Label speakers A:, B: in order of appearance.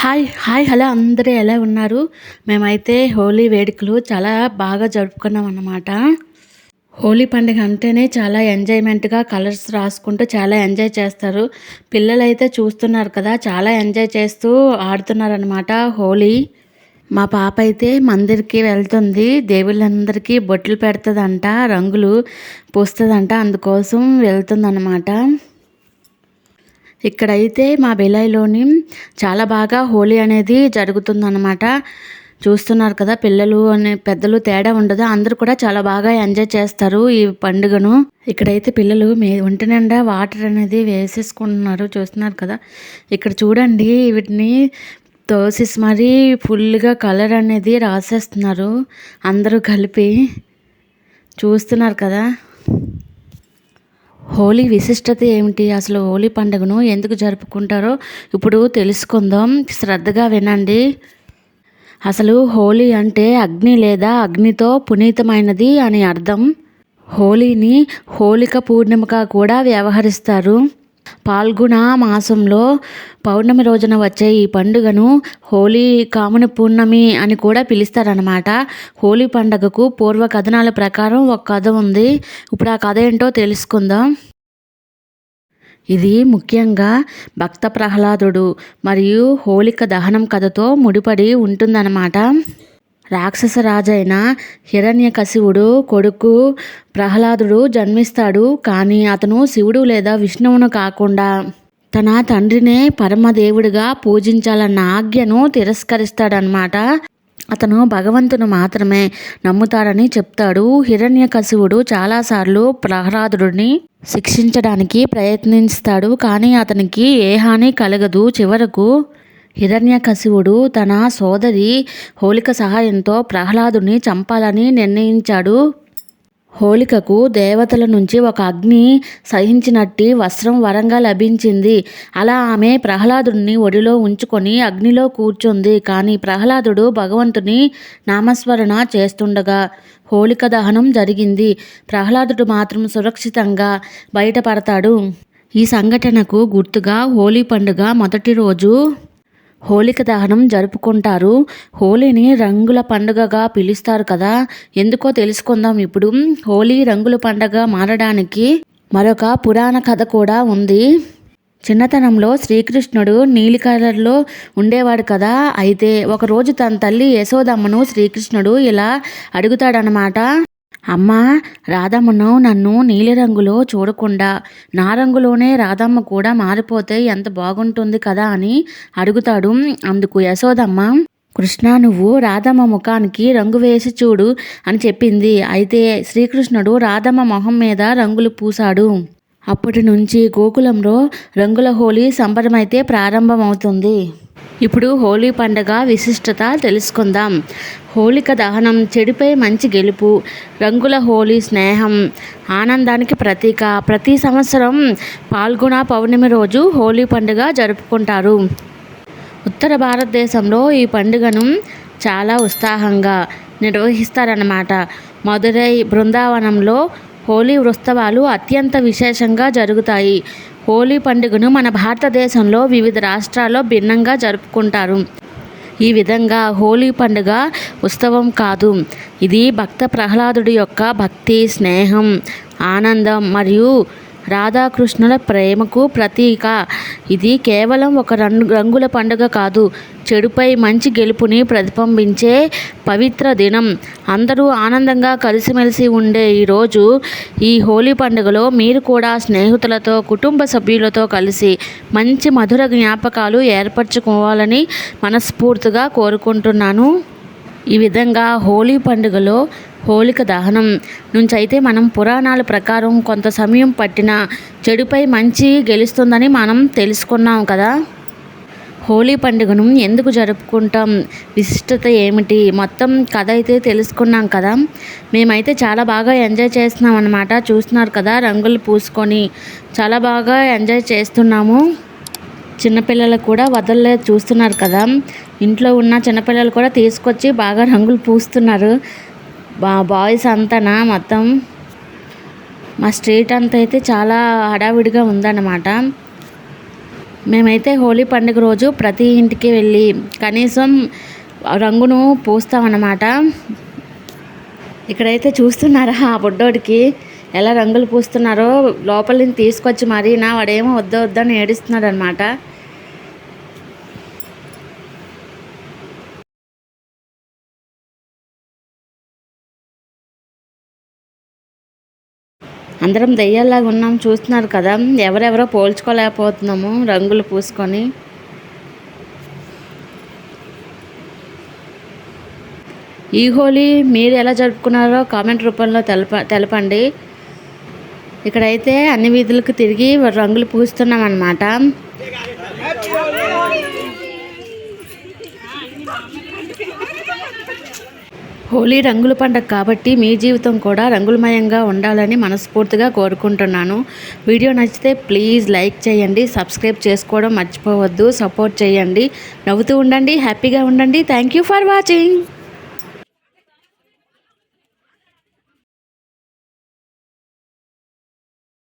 A: Hi hi hello అందరూ ఎలా ఉన్నారు? మేమైతే హోలీ వేడుకలు చాలా బాగా జరుపుకున్నాం అన్నమాట. హోలీ పండుగ అంటేనే చాలా ఎంజాయ్మెంట్గా కలర్స్ రాసుకుంటూ చాలా ఎంజాయ్ చేస్తారు. పిల్లలు అయితే చూస్తున్నారు కదా చాలా ఎంజాయ్ చేస్తూ ఆడుతున్నారనమాట హోలీ. మా పాప అయితే మందిర్కి వెళ్తుంది దేవుళ్ళందరికీ బొట్లు పెడుతుందంట రంగులు పూస్తుందంట అందుకోసం వెళ్తుందన్నమాట. ఇక్కడైతే మా బెలాయిలోని చాలా బాగా హోలీ అనేది జరుగుతుందన్నమాట. చూస్తున్నారు కదా పిల్లలు అనే పెద్దలు తేడా ఉండదు. అందరూ కూడా చాలా బాగా ఎంజాయ్ చేస్తారు ఈ పండుగను. ఇక్కడైతే పిల్లలు మీ ఒంటి నిండా వాటర్ అనేది వేసేసుకుంటున్నారు. చూస్తున్నారు కదా ఇక్కడ చూడండి వీటిని తోసిస్ మరీ ఫుల్గా కలర్ అనేది రాసేస్తున్నారు. అందరూ కలిపి చూస్తున్నారు కదా. హోలీ విశిష్టత ఏమిటి? అసలు హోలీ పండుగను ఎందుకు జరుపుకుంటారో ఇప్పుడు తెలుసుకుందాం. శ్రద్ధగా వినండి. అసలు హోలీ అంటే అగ్ని లేదా అగ్నితో పునీతమైనది అని అర్థం. హోలీని హోళిక పూర్ణిమగా కూడా వ్యవహరిస్తారు. పాల్గొన మాసంలో పౌర్ణమి రోజున వచ్చే ఈ పండుగను హోలీ కాముని పూర్ణమి అని కూడా పిలుస్తారనమాట హోలీ పండుగకు పూర్వ కథనాల ప్రకారం ఒక కథ ఉంది. ఇప్పుడు ఆ కథ ఏంటో తెలుసుకుందాం. ఇది ముఖ్యంగా భక్త ప్రహ్లాదుడు మరియు హోలిక దహనం కథతో ముడిపడి ఉంటుందన్నమాట. రాక్షస రాజైన హిరణ్యకశివుడు కొడుకు ప్రహ్లాదుడు జన్మిస్తాడు కానీ అతను శివుడు లేదా విష్ణువును కాకుండా తన తండ్రినే పరమదేవుడిగా పూజించాలన్న ఆజ్ఞను తిరస్కరిస్తాడనమాట అతను భగవంతుని మాత్రమే నమ్ముతాడని చెప్తాడు. హిరణ్యకశివుడు చాలాసార్లు ప్రహ్లాదుడిని శిక్షించడానికి ప్రయత్నిస్తాడు కానీ అతనికి ఏ హాని కలగదు. చివరకు హిరణ్యకశివుడు తన సోదరి హోలిక సహాయంతో ప్రహ్లాదుని చంపాలని నిర్ణయించాడు. హోలికకు దేవతల నుంచి ఒక అగ్ని సహించినట్టి వస్త్రం వరంగా లభించింది. అలా ఆమె ప్రహ్లాదుడిని ఒడిలో ఉంచుకొని అగ్నిలో కూర్చుంది. కానీ ప్రహ్లాదుడు భగవంతుని నామస్మరణ చేస్తుండగా హోలిక దహనం జరిగింది. ప్రహ్లాదుడు మాత్రం సురక్షితంగా బయటపడతాడు. ఈ సంఘటనకు గుర్తుగా హోలీ పండుగ మొదటి రోజు హోలిక దహనం జరుపుకుంటారు. హోలీని రంగుల పండుగగా పిలుస్తారు కదా. ఎందుకో తెలుసుకుందాం ఇప్పుడు. హోలీ రంగుల పండుగ మారడానికి మరొక పురాణ కథ కూడా ఉంది. చిన్నతనంలో శ్రీకృష్ణుడు నీలి కలర్లో ఉండేవాడు కదా. అయితే ఒకరోజు తన తల్లి యశోదమ్మను శ్రీకృష్ణుడు ఇలా అడుగుతాడనమాట అమ్మ రాధమ్మను నన్ను నీలిరంగులో చూడకుండా నా రంగులోనే రాధమ్మ కూడా మారిపోతే ఎంత బాగుంటుంది కదా అని అడుగుతాడు అందుకు యశోదమ్మ. కృష్ణ నువ్వు రాధమ్మ ముఖానికి రంగు వేసి చూడు అని చెప్పింది. అయితే శ్రీకృష్ణుడు రాధమ్మ మొహం మీద రంగులు పూశాడు. అప్పటి నుంచి గోకులంలో రంగుల హోలీ సంబరమైతే ప్రారంభమవుతుంది. ఇప్పుడు హోలీ పండగ విశిష్టత తెలుసుకుందాం. హోళిక దహనం చెడుపై మంచి గెలుపు రంగుల హోలీ స్నేహం ఆనందానికి ప్రతీక. ప్రతి సంవత్సరం పాల్గొన పౌర్ణమి రోజు హోలీ పండుగ జరుపుకుంటారు. ఉత్తర భారతదేశంలో ఈ పండుగను చాలా ఉత్సాహంగా నిర్వహిస్తారన్నమాట. మదురై బృందావనంలో హోలీ ఉత్సవాలు అత్యంత విశేషంగా జరుగుతాయి. హోలీ పండుగను మన భారతదేశంలో వివిధ రాష్ట్రాల్లో భిన్నంగా జరుపుకుంటారు. ఈ విధంగా హోలీ పండుగ ఉత్సవం కాదు. ఇది భక్త ప్రహ్లాదుడి యొక్క భక్తి స్నేహం ఆనందం మరియు రాధాకృష్ణుల ప్రేమకు ప్రతీక. ఇది కేవలం ఒక రంగు రంగుల పండుగ కాదు. చెడుపై మంచి గెలుపుని ప్రతిబింబించే పవిత్ర దినం. అందరూ ఆనందంగా కలిసిమెలిసి ఉండే ఈరోజు ఈ హోలీ పండుగలో మీరు కూడా స్నేహితులతో కుటుంబ సభ్యులతో కలిసి మంచి మధుర జ్ఞాపకాలు ఏర్పరచుకోవాలని మనస్ఫూర్తిగా కోరుకుంటున్నాను. ఈ విధంగా హోలీ పండుగలో హోలిక దహనం. నుంచి అయితే మనం పురాణాల ప్రకారం కొంత సమయం పట్టిన చెడుపై మంచి గెలుస్తుందని మనం తెలుసుకున్నాం కదా. హోలీ పండుగను ఎందుకు జరుపుకుంటాం? విశిష్టత ఏమిటి? మొత్తం కథ అయితే తెలుసుకున్నాం కదా. మేమైతే చాలా బాగా ఎంజాయ్ చేస్తున్నాం అనమాట చూస్తున్నారు కదా రంగులు పూసుకొని. చాలా బాగా ఎంజాయ్ చేస్తున్నాము. చిన్నపిల్లలు కూడా వదలలే చూస్తున్నారు కదా. ఇంట్లో ఉన్న చిన్నపిల్లలు కూడా తీసుకొచ్చి బాగా రంగులు పూస్తున్నారు. బా బాయ్స్ అంతనా మొత్తం? మా స్ట్రీట్ అంతా అయితే చాలా హడావిడిగా ఉందన్నమాట. మేమైతే హోలీ పండుగ రోజు ప్రతి ఇంటికి వెళ్ళి కనీసం రంగును పూస్తామన్నమాట. ఇక్కడైతే చూస్తున్నారా ఆ బుడ్డోడికి? ఎలా రంగులు పూస్తున్నారో? లోపలిని తీసుకొచ్చి మరీ నా వాడేమో వద్ద వద్దని ఏడుస్తున్నాడు అనమాట అందరం దెయ్యాల్లాగా ఉన్నాం చూస్తున్నారు కదా. ఎవరెవరో పోల్చుకోలేకపోతున్నాము రంగులు పూసుకొని. ఈ హోలీ మీరు ఎలా జరుపుకున్నారో కామెంట్ రూపంలో తెలప తెలపండి. ఇక్కడైతే అన్ని వీధులకు తిరిగి రంగులు పూస్తున్నాం అన్నమాట హోలీ రంగుల పండుగ కాబట్టి మీ జీవితం కూడా రంగులమయంగా ఉండాలని మనస్ఫూర్తిగా కోరుకుంటున్నాను. వీడియో నచ్చితే ప్లీజ్ లైక్ చేయండి సబ్స్క్రైబ్ చేసుకోవడం మర్చిపోవద్దు సపోర్ట్ చేయండి. నవ్వుతూ ఉండండి హ్యాపీగా ఉండండి. Thank you for watching.